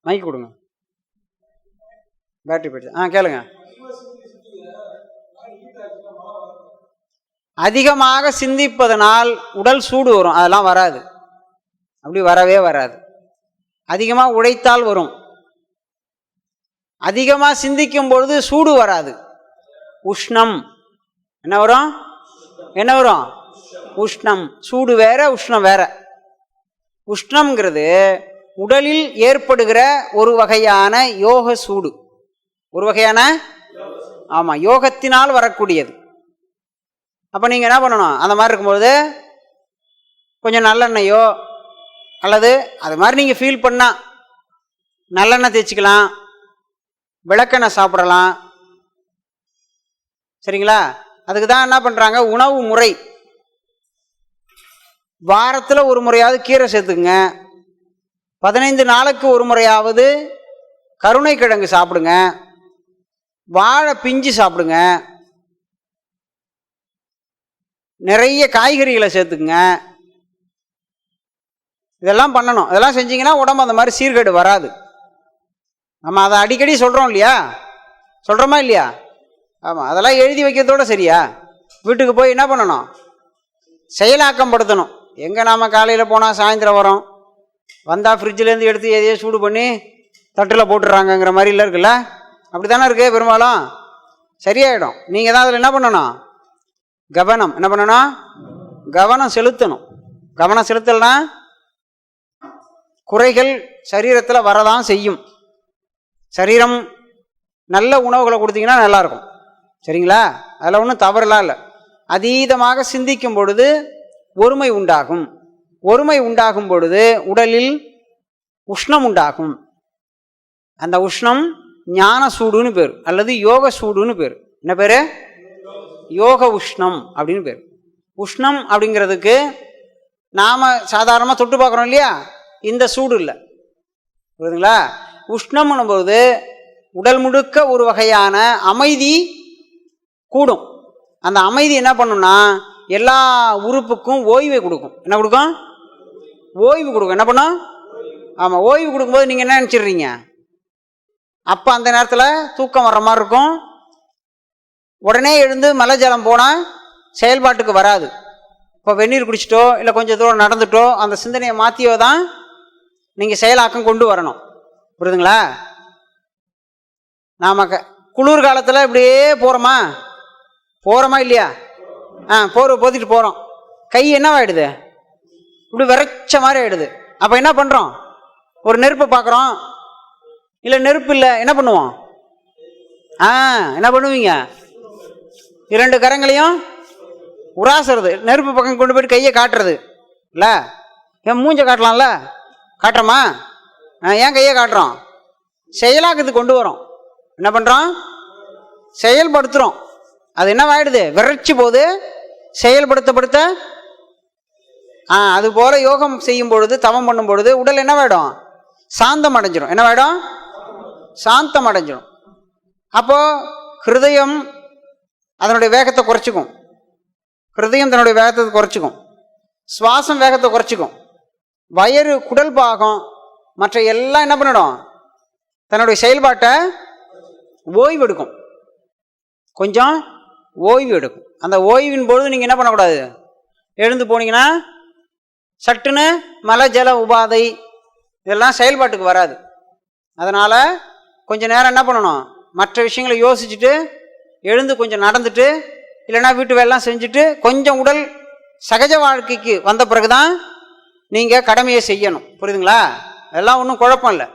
Mic கொடுங்க. Battery போயிடுச்சு. ஆ கேளுங்க. அதிகமாக சிந்திப்பதனால் உடல் சூடு வரும். அதெல்லாம் வராது. அப்படி வரவே வராது. அதிகமாக உழைத்தால் வரும். அதிகமாக சிந்திக்கும் பொழுது சூடு வராது. உஷ்ணம். என்ன வரும்? என்ன வரும்? உஷ்ணம். சூடு வேற உஷ்ணம் வேற. உஷ்ணம்ங்கிறது உடலில் ஏற்படுகிற ஒரு வகையான யோக சூடு. ஒரு வகையான? ஆமாம் யோகத்தினால் வரக்கூடியது. அப்போ நீங்கள் என்ன பண்ணணும்? அந்த மாதிரி இருக்கும்பொழுது கொஞ்சம் நல்லெண்ணெயோ அல்லது அது மாதிரி நீங்கள் ஃபீல் பண்ணால் நல்லெண்ணெய் தேய்ச்சிக்கலாம் விளக்கெண்ணெய் சாப்பிடலாம். சரிங்களா? அதுக்கு தான் என்ன பண்ணுறாங்க உணவு முறை. வாரத்தில் ஒரு முறையாவது கீரை சேர்த்துக்குங்க. பதினைந்து நாளுக்கு ஒரு முறையாவது கருணை கிழங்கு சாப்பிடுங்க. வாழை பிஞ்சு சாப்பிடுங்க. நிறைய காய்கறிகளை சேர்த்துக்குங்க. இதெல்லாம் பண்ணணும். இதெல்லாம் செஞ்சீங்கன்னா உடம்பு அந்த மாதிரி சீர்கேடு வராது. நம்ம அதை அடிக்கடி சொல்கிறோம் இல்லையா? சொல்கிறோமா இல்லையா? ஆமாம் அதெல்லாம் எழுதி வைக்கிறதோட சரியா? வீட்டுக்கு போய் என்ன பண்ணணும்? செயலாக்கம் படுத்தணும் எங்கே நாம் காலையில் போனால் சாயந்தரம் வரோம்? வந்தால் ஃப்ரிட்ஜிலேருந்து எடுத்து எதையோ சூடு பண்ணி தட்டில் போட்டுடுறாங்கங்கிற மாதிரிலாம் இருக்குல்ல? அப்படி தானே இருக்கு பெரும்பாலும்? சரியாயிடும். நீங்கள் தான் அதில் என்ன பண்ணணும்? கவனம். என்ன பண்ணணும்? கவனம் செலுத்தணும். கவனம் செலுத்தலைன்னா குறைகள் சரீரத்தில் வரதான் செய்யும். சரீரம் நல்ல உணவுகளை கொடுத்தீங்கன்னா நல்லாயிருக்கும் சரிங்களா? அதில் ஒன்றும் தவறுலாம் இல்லை. அதீதமாக சிந்திக்கும் பொழுது ஒருமை உண்டாகும். ஒருமை உண்டாகும் பொழுது உடலில் உஷ்ணம் உண்டாகும். அந்த உஷ்ணம் ஞான சூடுன்னு பேர். அல்லது யோக சூடுன்னு பேர். என்ன பேர்? யோக உஷ்ணம் அப்படின்னு பேர். உஷ்ணம் அப்படிங்கிறதுக்கு நாம் சாதாரணமாக தொட்டு பார்க்குறோம் இல்லையா? இந்த சூடு இல்லை. புரியுதுங்களா? உஷ்ணம்னும்போது உடல் முழுக்க ஒரு வகையான அமைதி கூடும். அந்த அமைதி என்ன பண்ணும்னா எல்லா உறுப்புக்கும் ஓய்வை கொடுக்கும். என்ன கொடுக்கும்? ஓய்வு கொடுக்கும். என்ன பண்ணும்? ஆமாம் ஓய்வு கொடுக்கும்போது நீங்கள் என்ன நினச்சிடுறீங்க? அப்போ அந்த நேரத்தில் தூக்கம் வர்ற மாதிரி இருக்கும். உடனே எழுந்து மலை ஜலம் போனால் செயல்பாட்டுக்கு வராது. இப்போ வெந்நீர் குடிச்சிட்டோ இல்லை கொஞ்சம் தூரம் நடந்துட்டோ அந்த சிந்தனையை மாற்றியோ தான் நீங்கள் செயலாக்கம் கொண்டு வரணும். புரியுதுங்களா? நாம் க குளிர் காலத்தில் இப்படியே போகிறோமா போகிறோமா இல்லையா? ஆ போர் போத்திட்டு போகிறோம் கை என்னவாயிடுது? இப்படி விரைச்ச மாதிரி ஆயிடுது. அப்போ என்ன பண்ணுறோம் ஒரு நெருப்பை பார்க்குறோம் இல்லை நெருப்பு இல்லை என்ன பண்ணுவோம்? ஆ என்ன பண்ணுவீங்க? இரண்டு கரங்களையும் உராசுறது. நெருப்பு பக்கம் கொண்டு போயிட்டு கையை காட்டுறது. இல்லை? என் மூஞ்ச காட்டலாம்ல? காட்டுறோமா? ஆ, ஏன் கையை காட்டுறோம்? செயலாக்கத்துக்கு கொண்டு வரோம். என்ன பண்ணுறோம் செயல்படுத்துகிறோம் அது என்னவாயிடுது? விரைச்சி போகுது செயல்படுத்தப்படுத்த? ஆ அது போல யோகம் செய்யும் பொழுது தவம் பண்ணும் பொழுது உடல் என்னவாயிடும் சாந்தம் அடைஞ்சிரும் என்னவாயிடும் சாந்தம் அடைஞ்சிடும் அப்போ ஹிருதயம் அதனுடைய வேகத்தை குறைச்சிக்கும். ஹிருதயம் தன்னுடைய வேகத்தை குறைச்சிக்கும். சுவாசம் வேகத்தை குறைச்சிக்கும். வயிறு குடல் பாகம் மற்ற எல்லாம் என்ன பண்ணிடும்? தன்னுடைய செயல்பாட்டை ஓய்வெடுக்கும். கொஞ்சம் ஓய்வு எடுக்கும். அந்த ஓய்வின் பொழுது நீங்கள் என்ன பண்ணக்கூடாது? எழுந்து போனீங்கன்னா சட்டுன்னு மலை ஜல உபாதை இதெல்லாம் செயல்பாட்டுக்கு வராது. அதனால் கொஞ்சம் நேரம் என்ன பண்ணணும்? மற்ற விஷயங்களை யோசிச்சுட்டு எழுந்து கொஞ்சம் நடந்துட்டு இல்லைன்னா வீட்டு வேலைலாம் செஞ்சுட்டு கொஞ்சம் உடல் சகஜ வாழ்க்கைக்கு வந்த பிறகு தான் நீங்கள் கடமையை செய்யணும். புரியுதுங்களா? அதெல்லாம் ஒன்றும் குழப்பம் இல்லை.